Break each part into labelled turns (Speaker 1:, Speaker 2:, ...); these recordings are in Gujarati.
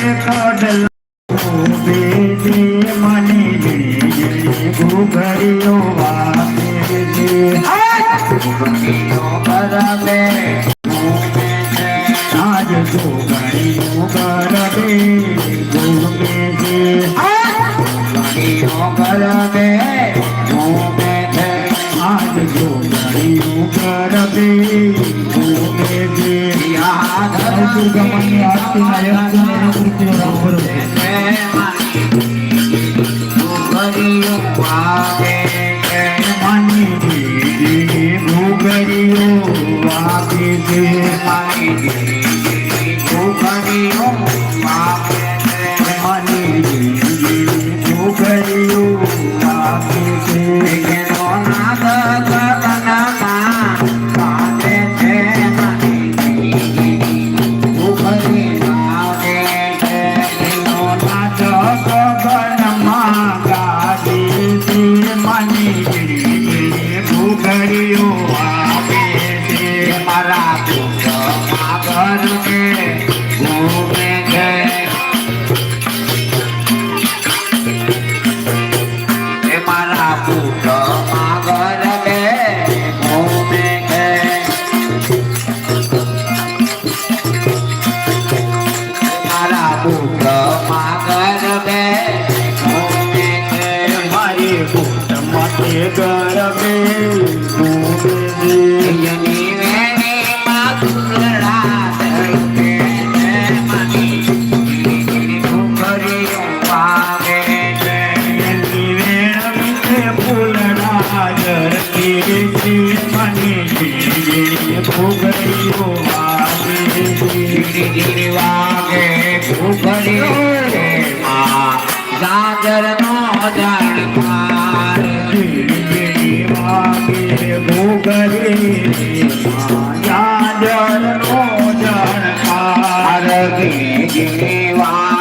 Speaker 1: કડલો બેદે મને બેજે ભૂગરીઓ વાગે દે ભૂગરીઓ કરબે આજ 空間にあって今よくの空気を頑張ろう gotta be. Shiva.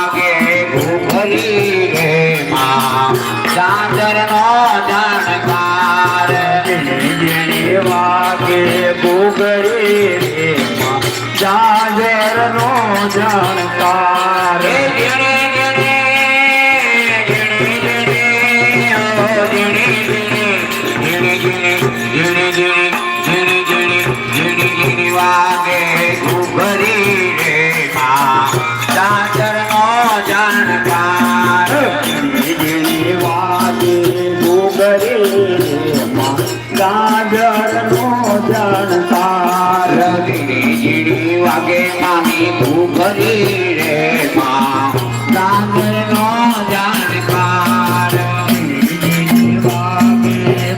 Speaker 1: મારી
Speaker 2: ભૂખરી રે માં સાગરનો જાણકાર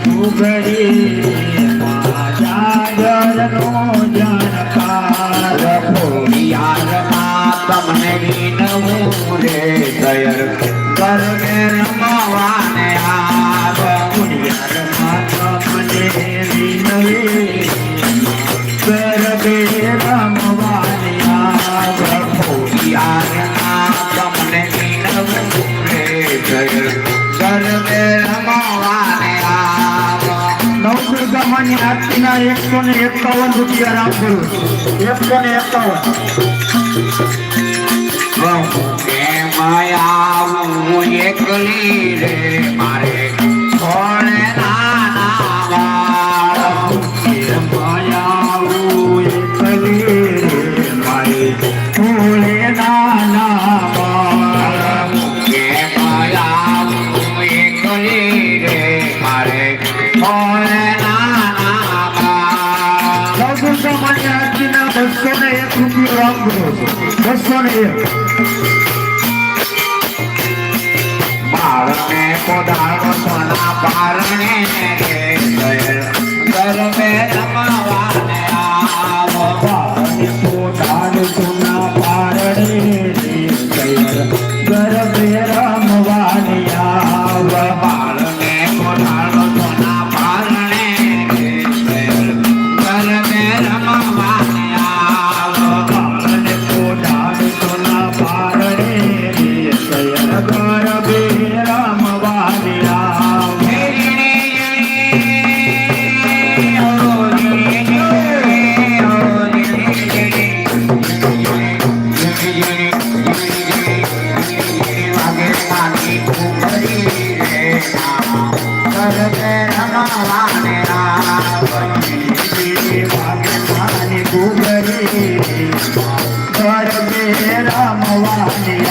Speaker 1: ભૂખરી સાગરનો જાણકાર
Speaker 2: તમને વિનવું રે દયર કરને રમવાને
Speaker 1: આ એકાવન રૂપિયા રામ ગુરુ એકસો ને એકાવન
Speaker 2: માયા એકલી રે મારે
Speaker 1: રાઉન્ડ કરો બસો ને એક
Speaker 2: બારણે પોદાળો સોના બારણે ગરમે રમવાને આવો
Speaker 1: બારણે પોદાળો સોના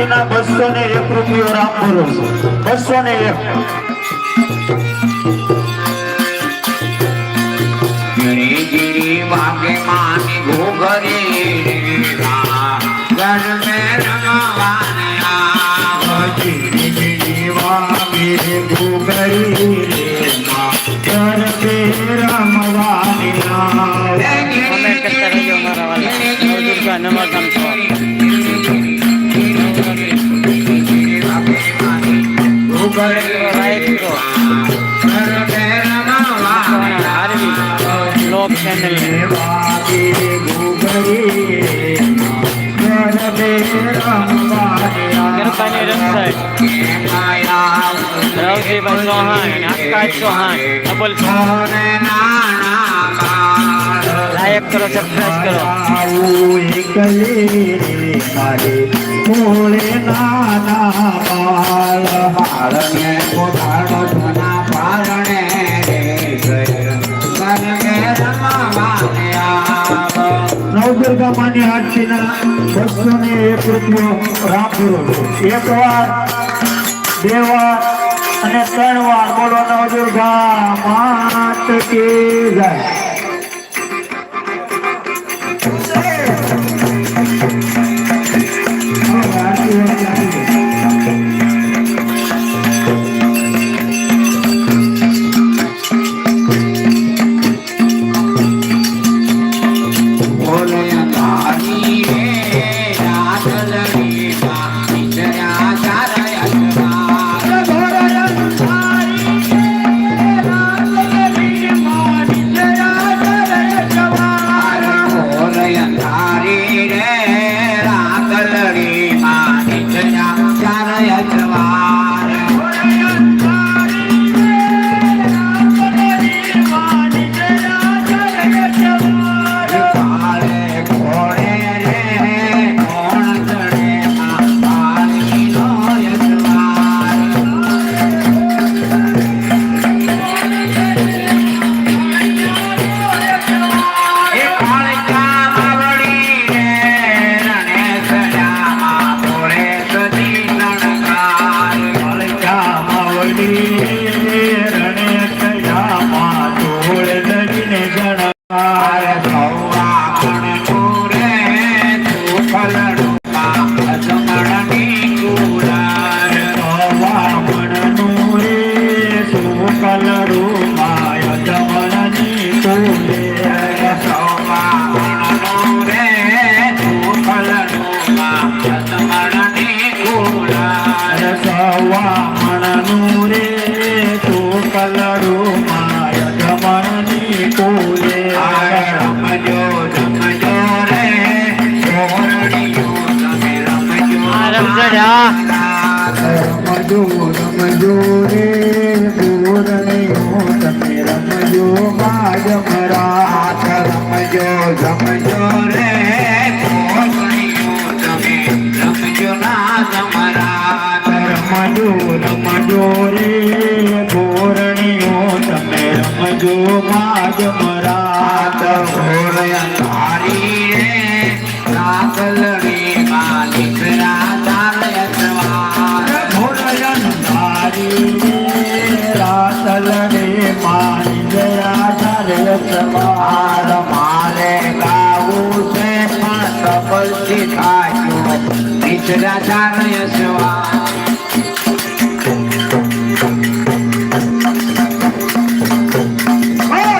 Speaker 1: આરતીના બસો ને એક રૂપિયો રામ બોલો બસો ને એક.
Speaker 2: ગીરી ગીરી વાગે માની ઘોઘરી ગરબે રમવાને આવો
Speaker 1: ઝીણી ઝીણી વાગે ભૂગરી રે માગર બે રમવાનિયા
Speaker 3: કમેન્ટ બ્લોગ ચેનલ ગરબાની રમઝટ રવજીભાઈ ચૌહાણ આકાશ ચૌહાણ ડબલ લાઈક કરો સબસ્ક્રાઈબ કરો
Speaker 1: બસો ને એક રૂપિયો રાખેલો એક વાર, બે વાર અને ત્રણ વાર બોલો નવદુર્ગા માત કે જય. I Hallelujah.
Speaker 2: રમજો રે પૂરણ્યો તમે રમજો
Speaker 3: માજમરા હાથ
Speaker 1: રમજો રમજો રે પૂરણ્યો તમે રમજો
Speaker 2: ના તમારા
Speaker 1: રમજો રમજો રે પૂરણ્યો તમે રમજો
Speaker 2: માજમરા હાથ ભોરયા તારી
Speaker 1: રે
Speaker 2: કાગલ